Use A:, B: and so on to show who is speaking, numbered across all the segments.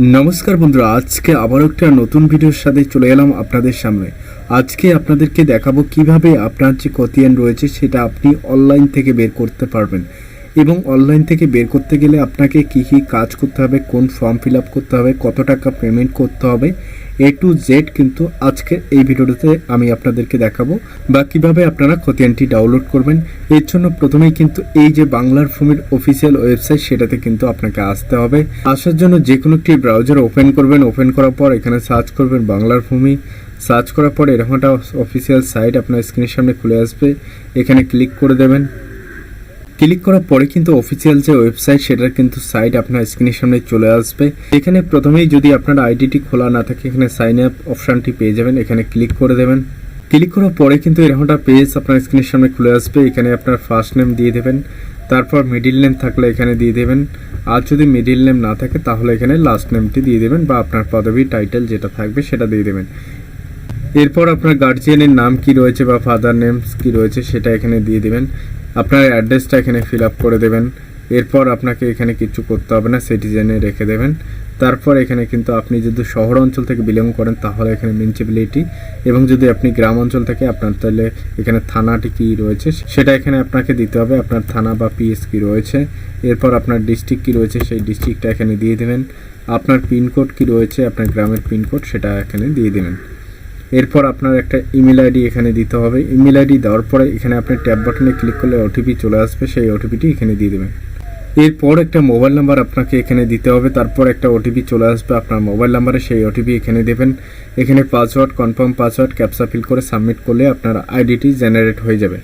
A: নমস্কার বন্ধুরা, আজকে আবার একটা নতুন ভিডিওর সাথে চলে এলাম আপনাদের সামনে। আজকে আপনাদেরকে দেখাবো কীভাবে আপনার যে কতিয়ান রয়েছে, সেটা আপনি অনলাইন থেকে বের করতে পারবেন। এবং অনলাইন থেকে বের করতে গেলে আপনাকে কি কি কাজ করতে হবে, কোন ফর্ম ফিল করতে হবে, কত টাকা পেমেন্ট করতে হবে এ টু জেড কিন্তু আজকে এই ভিডিওতে আমি আপনাদেরকে দেখাবো বা কীভাবে আপনারা খতিয়ানটি ডাউনলোড করবেন। এর জন্য প্রথমেই কিন্তু এই যে বাংলার ভূমির অফিসিয়াল ওয়েবসাইট সেটাতে কিন্তু আপনাকে আসতে হবে। আসার জন্য যে কোনো একটি ব্রাউজার ওপেন করবেন। ওপেন করার পর এখানে সার্চ করবেন বাংলার ভূমি। সার্চ করার পর এরকম একটা অফিসিয়াল সাইট আপনার স্ক্রিনের সামনে খুলে আসবে। এখানে ক্লিক করে দেবেন। ক্লিক করার পরে কিন্তু অফিসিয়াল যে ওয়েবসাইট সেটার কিন্তু সাইট আপনার স্ক্রিনের সামনে চলে আসবে। এখানে প্রথমেই যদি আপনার আইডিটি খোলা না থাকে, এখানে সাইন আপ অপশানটি পেয়ে যাবেন। এখানে ক্লিক করে দেবেন। ক্লিক করার পরে কিন্তু এরকমটা পেজ আপনার স্ক্রিনের সামনে খুলে আসবে। এখানে আপনার ফার্স্ট নেম দিয়ে দেবেন। তারপর মিডিল নেম থাকলে এখানে দিয়ে দেবেন। আর যদি মিডিল নেম না থাকে, তাহলে এখানে লাস্ট নেমটি দিয়ে দেবেন বা আপনার পদবী টাইটেল যেটা থাকবে, সেটা দিয়ে দেবেন। এরপর আপনার গার্জিয়ানের নাম কি রয়েছে বা ফাদার নেমস কি রয়েছে, সেটা এখানে দিয়ে দেবেন। আপনার অ্যাড্রেসটা এখানে ফিল আপ করে দেবেন। এরপর আপনাকে এখানে কিছু করতে হবে না সিটিজেনে রেখে দেবেন। তারপর এখানে কিন্তু আপনি যদি শহর অঞ্চল থেকে বিলং করেন, তাহলে এখানে মিউনিসিপ্যালিটি এবং যদি আপনি গ্রাম অঞ্চল থেকে, আপনার তাহলে এখানে থানাটি কি রয়েছে, সেটা এখানে আপনাকে দিতে হবে। আপনার থানা বা পিএস কি রয়েছে, এরপর আপনার ডিস্ট্রিক্ট কি রয়েছে, সেই ডিস্ট্রিক্টটা এখানে দিয়ে দেবেন। আপনার পিনকোড কি রয়েছে, আপনার গ্রামের পিনকোড সেটা এখানে দিয়ে দেবেন। এরপর আপনার একটা ইমেল আইডি এখানে দিতে হবে। ইমেল আইডি দেওয়ার পরে এখানে আপনি ট্যাব বাটনে ক্লিক করলে ওটিপি চলে আসবে, সেই ওটিপিটি এখানে দিয়ে দেবেন। এরপর একটা মোবাইল নাম্বার আপনাকে এখানে দিতে হবে, তারপর একটা ওটিপি চলে আসবে আপনার মোবাইল নাম্বারে সেই ওটিপি এখানে দেবেন। এখানে password confirm password captcha fill করে সাবমিট করলে আপনার আইডিটি জেনারেট হয়ে যাবে।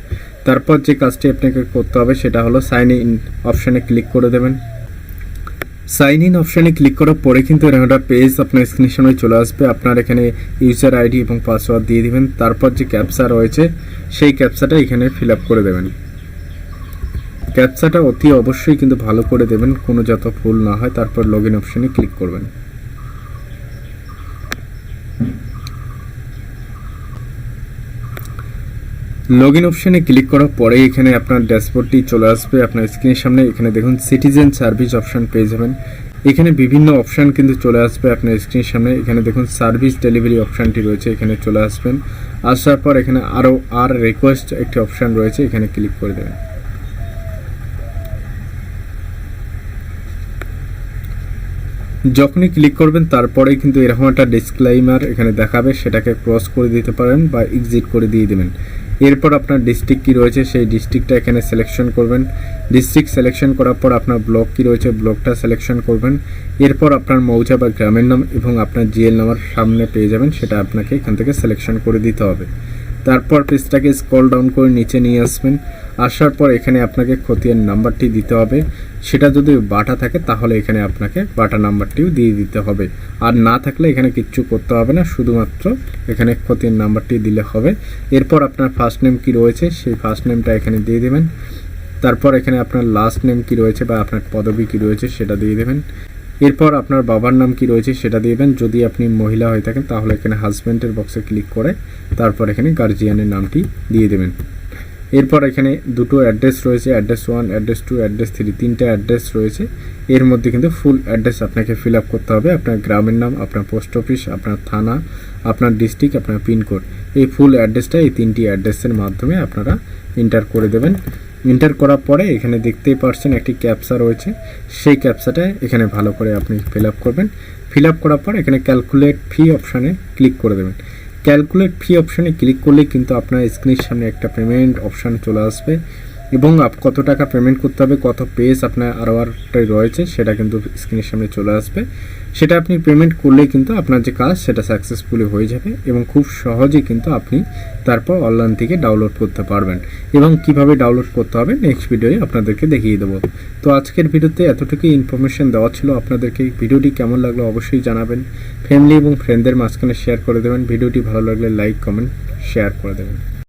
A: তারপর যে কাজটি আপনাকে করতে হবে, সেটা হলো সাইন ইন অপশানে ক্লিক করে দেবেন। সাইন ইন অপশানে ক্লিক করার পরে কিন্তু এরকম একটা পেজ আপনার স্ক্রিনের সামনে চলে আসবে। আপনার এখানে ইউজার আইডি এবং পাসওয়ার্ড দিয়ে দেবেন। তারপর যে ক্যাপসা রয়েছে, সেই ক্যাপসাটা এখানে ফিল আপ করে দেবেন। ক্যাপসাটা অতি অবশ্যই কিন্তু ভালো করে দেবেন। কোনো যত ভুল না হয়, তারপর লগ ইন অপশানে ক্লিক করবেন। লগ ইন অপশানে ক্লিক করার পরে এখানে আপনার ড্যাশবোর্ডটি চলে আসবে। আপনার স্ক্রিনের সামনে এখানে দেখুন সিটিজেন সার্ভিস অপশান পেয়ে যাবেন। এখানে বিভিন্ন অপশান কিন্তু চলে আসবে আপনার স্ক্রিনের সামনে। এখানে দেখুন সার্ভিস ডেলিভারি অপশানটি রয়েছে, এখানে চলে আসবেন। আসার পর এখানে আরও আর রিকোয়েস্ট একটি অপশান রয়েছে, এখানে ক্লিক করে দেবেন। যখনই ক্লিক করবেন, তারপরেই কিন্তু এরকম একটা ডিসক্লাইমার এখানে দেখাবে। সেটাকে ক্রস করে দিতে পারেন বা এক্সিট করে দিয়ে দেবেন। এরপর আপনার ডিস্ট্রিক্ট কী রয়েছে, সেই ডিস্ট্রিক্টটা এখানে সিলেকশন করবেন। ডিস্ট্রিক্ট সিলেকশন করার পর আপনার ব্লক কী রয়েছে ব্লকটা সিলেকশন করবেন। এরপর আপনার মৌজা বা গ্রামের নাম এবং আপনার জিএল নাম্বার সামনে পেয়ে যাবেন, সেটা আপনাকে এখান থেকে সিলেকশন করে দিতে হবে। তারপর পেজটাকে স্ক্রল ডাউন করে নিচে নিয়ে আসবেন। আসার পর এখানে আপনাকে খতিয়ান নাম্বারটি দিতে হবে। সেটা যদি বাটা থাকে, তাহলে এখানে আপনাকে বাটা নাম্বারটিও দিয়ে দিতে হবে। আর না থাকলে এখানে কিচ্ছু করতে হবে না, শুধুমাত্র এখানে খতিয়ান নাম্বারটি দিলে হবে। এরপর আপনার ফার্স্ট নেম কি রয়েছে, সেই ফার্স্ট নেমটা এখানে দিয়ে দেবেন। তারপর এখানে আপনার লাস্ট নেম কি রয়েছে বা আপনার পদবি কি রয়েছে, সেটা দিয়ে দেবেন। এরপর আপনার বাবার নাম কি রয়েছে সেটা দিবেন। যদি আপনি মহিলা হয়ে থাকেন, তাহলে এখানে হাজব্যান্ডের বক্সে ক্লিক করে তারপর এখানে গার্জিয়ানের নামটি দিয়ে দেবেন। এরপর এখানে দুটো অ্যাড্রেস রয়েছে address one address two address three তিনটে অ্যাড্রেস রয়েছে। এর মধ্যে কিন্তু ফুল অ্যাড্রেস আপনাকে ফিল আপ করতে হবে। আপনার গ্রামের নাম, আপনার পোস্ট অফিস আপনার থানা, আপনার ডিস্ট্রিক্ট আপনার পিনকোড এই ফুল অ্যাড্রেসটা এই তিনটি অ্যাড্রেসের মাধ্যমে আপনারা এন্টার করে দেবেন। এন্টার করার পরে এখানে দেখতেই পারছেন একটি ক্যাপসা রয়েছে। সেই ক্যাপসাটা এখানে ভালো করে আপনি ফিল করবেন। ফিল করার পর এখানে ক্যালকুলেট ফি অপশানে ক্লিক করে দেবেন। ক্যালকুলেট ফি অপশানে ক্লিক করলে কিন্তু আপনার স্ক্রিনের সামনে একটা পেমেন্ট অপশান চলে আসবে। এবং কত টাকা পেমেন্ট করতে হবে, কত পেজ আপনার আরও আরটাই রয়েছে, সেটা কিন্তু স্ক্রিনের সামনে চলে আসবে। সেটা আপনি পেমেন্ট করলেই কিন্তু আপনার যে কাজ, সেটা সাকসেসফুলি হয়ে যাবে এবং খুব সহজেই কিন্তু আপনি তারপর অনলাইন থেকে ডাউনলোড করতে পারবেন। এবং কীভাবে ডাউনলোড করতে হবে নেক্সট ভিডিওয়ে আপনাদেরকে দেখিয়ে দেবো। তো আজকের ভিডিওতে এতটুকুই ইনফরমেশন দেওয়া ছিল। আপনাদেরকে ভিডিওটি কেমন লাগল অবশ্যই জানাবেন। ফ্যামিলি এবং ফ্রেন্ডদের মাঝখানে শেয়ার করে দেবেন। ভিডিওটি ভালো লাগলে লাইক কমেন্ট শেয়ার করে দেবেন।